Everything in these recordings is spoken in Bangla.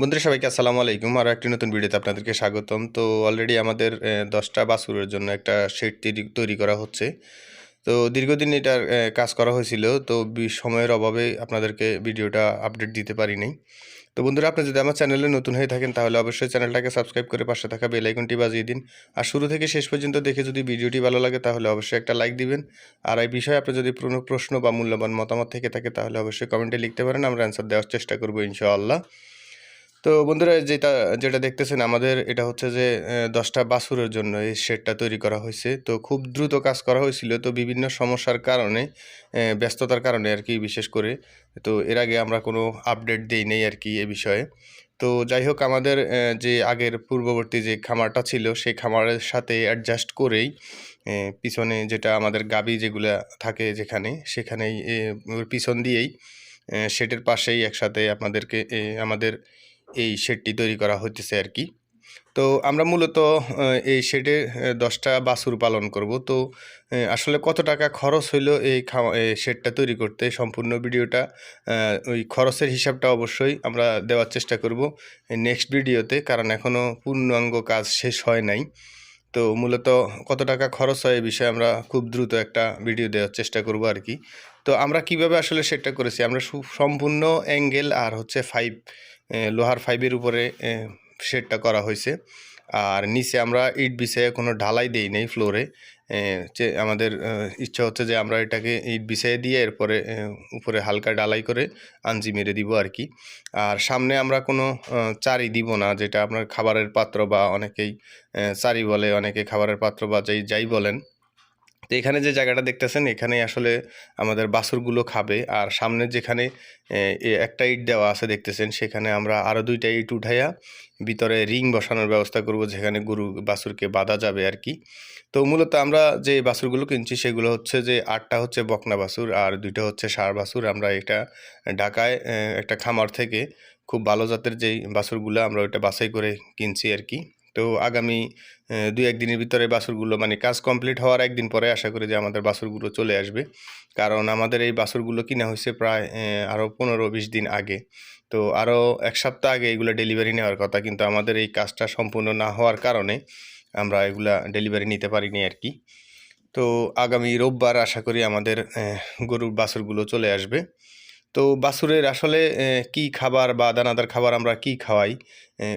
বন্ধুরা, সবাইকে আসসালামু আলাইকুম। আরও একটি নতুন ভিডিওতে আপনাদেরকে স্বাগতম। তো অলরেডি আমাদের দশটা বাছুরের জন্য একটা শেড তৈরি- করা হচ্ছে। তো দীর্ঘদিন এটার কাজ করা হয়েছিল। তো সময়ের অভাবে আপনাদেরকে ভিডিওটা আপডেট দিতে পারিনি তো বন্ধুরা, আপনি যদি আমার চ্যানেলে নতুন হয়ে থাকেন, তাহলে অবশ্যই চ্যানেলটাকে সাবস্ক্রাইব করে পাশে থাকা বেল আইকনটি বাজিয়ে দিন। আর শুরু থেকে শেষ পর্যন্ত দেখে যদি ভিডিওটি ভালো লাগে, তাহলে অবশ্যই একটা লাইক দিবেন। আর এই বিষয়ে আপনি যদি কোনো প্রশ্ন বা মূল্যবান মতামত থেকে থাকে, তাহলে অবশ্যই কমেন্টে লিখতে পারেন। আমরা অ্যান্সার দেওয়ার চেষ্টা করব, ইনশাআল্লাহ। তো বন্ধুরা, যেটা যেটা দেখতেছেন আমাদের, এটা হচ্ছে যে দশটা বাছুরের জন্য এই শেডটা তৈরি করা হয়েছে। তো খুব দ্রুত কাজ করা হয়েছিল। তো বিভিন্ন সমস্যার কারণে ব্যস্ততার কারণে আর কি বিশেষ করে। তো এর আগে আমরা কোনো আপডেট দেই নেই আর কি এ বিষয়ে। তো যাই হোক, আমাদের যে আগের পূর্ববর্তী যে খামারটা ছিল, সেই খামারের সাথে অ্যাডজাস্ট করেই পিছনে যেটা আমাদের গাবি যেগুলা থাকে যেখানে, সেখানেই পিছন দিয়েই শেডের পাশেই একসাথে আপনাদেরকে আমাদের এই শেডটি তৈরি করা হইতেছে আর কি। তো আমরা মূলত এই শেডে দশটা বাছুর পালন করব। তো আসলে কত টাকা খরচ হইল এই খাওয়া শেডটা তৈরি করতে? সম্পূর্ণ ভিডিওটা ওই খরচের হিসাবটা অবশ্যই আমরা দেওয়ার চেষ্টা করব নেক্সট ভিডিওতে কারণ এখনও পূর্ণাঙ্গ কাজ শেষ হয় নাই। তো মূলত কত টাকা খরচ হয় এই বিষয়ে আমরা খুব দ্রুত একটা ভিডিও দেওয়ার চেষ্টা করব আর কি। তো আমরা কীভাবে আসলে সেটটা করেছি? আমরা সম্পূর্ণ অ্যাঙ্গেল আর হচ্ছে ফাইভ লোহার ফাইভের উপরে শেডটা করা হয়েছে। আর নিচে আমরা ইট বিছাইয়ে কোনো ঢালাই দেই নেই ফ্লোরে আমাদের ইচ্ছা হচ্ছে যে আমরা এটাকে ইট বিছিয়ে দিয়ে এরপরে উপরে হালকা ডালাই করে আঞ্জি মেরে দিব আর কি। আর সামনে আমরা কোনো চারি দিব না, যেটা আপনার খাবারের পাত্র বা অনেকেই চারি বলে, অনেকে খাবারের পাত্র বা যাই যাই বলেন। তো এখানে যে জায়গাটা দেখতেছেন এখানে আসলে আমাদের বাছুরগুলো খাবে। আর সামনে যেখানে একটা ইট দেওয়া আছে দেখতেছেন, সেখানে আমরা আরও দুইটা ইট উঠাইয়া ভিতরে রিং বসানোর ব্যবস্থা করব, যেখানে গরু, বাছুরকে বাঁধা যাবে আর কি তো মূলত আমরা যে বাছুরগুলো কিনছি, সেগুলো হচ্ছে যে আটটা হচ্ছে বকনা বাছুর, আর দুইটা হচ্ছে সার বাছুর। আমরা এটা ঢাকায় একটা খামার থেকে খুব ভালো জাতের যেই বাছুরগুলো আমরা ওইটা বাছাই করে কিনছি আর কি তো আগামী দুই একদিনের ভিতরে বাছুরগুলো মানে কাজ কমপ্লিট হওয়ার একদিন পরে আশা করি যে আমাদের বাছুরগুলো চলে আসবে। কারণ আমাদের এই বাছুরগুলো কিনা হয়েছে প্রায় আরও পনেরো বিশ দিন আগে। তো আরও এক সপ্তাহ আগে এগুলো ডেলিভারি নেওয়ার কথা, কিন্তু আমাদের এই কাজটা সম্পূর্ণ না হওয়ার কারণে আমরা এগুলা ডেলিভারি নিতে পারিনি আর কি। তো আগামী রোববার আশা করি আমাদের গরুর বাছুরগুলো চলে আসবে। তো বাছুরের আসলে কি খাবার বা দানাদার খাবার আমরা কি খাওয়াই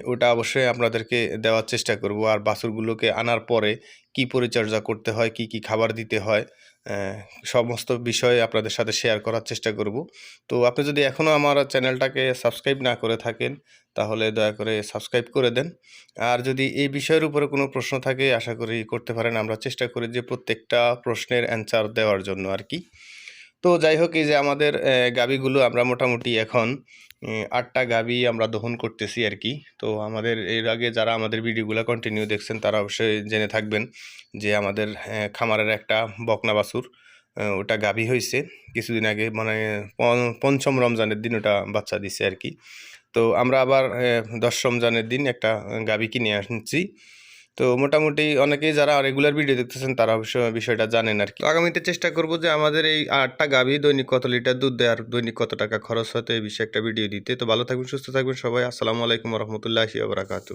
ওটা অবশ্যই আপনাদেরকে দেওয়ার চেষ্টা করব। আর বাছুরগুলোকে আনার পরে কি পরিচর্যা করতে হয়, কি কি খাবার দিতে হয় সমস্ত বিষয়ে আপনাদের সাথে শেয়ার করার চেষ্টা করব। তো আপনি যদি এখনও আমার চ্যানেলটাকে সাবস্ক্রাইব না করে থাকেন, তাহলে দয়া করে সাবস্ক্রাইব করে দেন। আর যদি এই বিষয়ের উপরে কোনো প্রশ্ন থাকে, আশা করি করতে পারেন। আমরা চেষ্টা করি যে প্রত্যেকটা প্রশ্নের অ্যান্সার দেওয়ার জন্য আর কি। তো যাই হোক, এই যে আমাদের গাবিগুলো আমরা মোটামুটি এখন আটটা গাভী আমরা দহন করতেছি আর কি। তো আমাদের, এর আগে যারা আমাদের ভিডিওগুলো কন্টিনিউ দেখছেন, তারা অবশ্যই জেনে থাকবেন যে আমাদের খামারের একটা বকনা বাছুর ওটা গাভী হয়েছে কিছুদিন আগে মানে পঞ্চম রমজানের দিন ওটা বাচ্চা দিছে আর কি। তো আমরা আবার দশ রমজানের দিন একটা গাভী কিনে আনছি। তো মোটামুটি অনেকেই যারা রেগুলার ভিডিও দেখতেছেন, তারা অবশ্যই বিষয়টা জানেন আর কি। আগামীতে চেষ্টা করব যে আমাদের এই আটটা গাভী দৈনিক কত লিটার দুধ দেয় আর দৈনিক কত টাকা খরচ হয়, তো এই বিষয়ে একটা ভিডিও দিতে। তো ভালো থাকবেন, সুস্থ থাকবেন সবাই। আসসালামু আলাইকুম রহমতুল্লাহি বারাকাতু